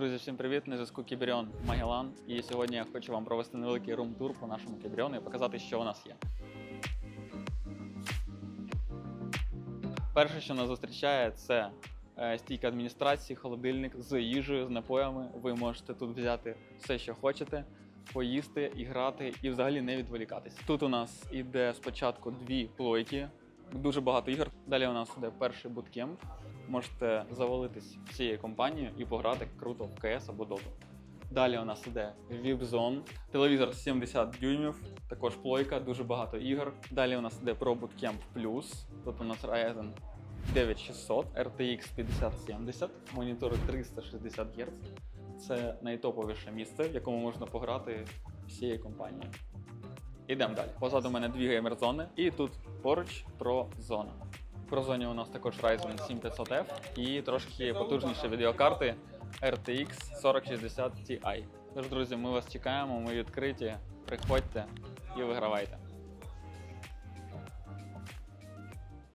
Друзі, всім привіт! На зв'язку Кіберіон Магелан. І сьогодні я хочу вам провести невеликий рум-тур по нашому Кіберіону і показати, що у нас є. Перше, що нас зустрічає, це е, стійка адміністрації, холодильник з їжею, з напоями. Ви можете тут взяти все, що хочете, поїсти і грати, і взагалі не відволікатись. Тут у нас іде спочатку дві плойки, дуже багато ігор. Далі у нас іде перший буткемп. Можете завалитись всією компанією і пограти круто в КС або Dota. Далі у нас іде VIP-Zone, телевізор 70 дюймів, також плойка, дуже багато ігор. Далі у нас іде Pro Bootcamp Plus, тут у нас Ryzen 9600, RTX 5070, монітори 360 Гц. Це найтоповіше місце, в якому можна пограти всією компанією. Ідемо далі. Позаду мене дві геймер-зони, і тут поруч про зона. В прозоні у нас також Ryzen 7500F і трошки потужніші відеокарти RTX 4060 Ti. Тож, друзі, ми вас чекаємо, ми відкриті. Приходьте і вигравайте.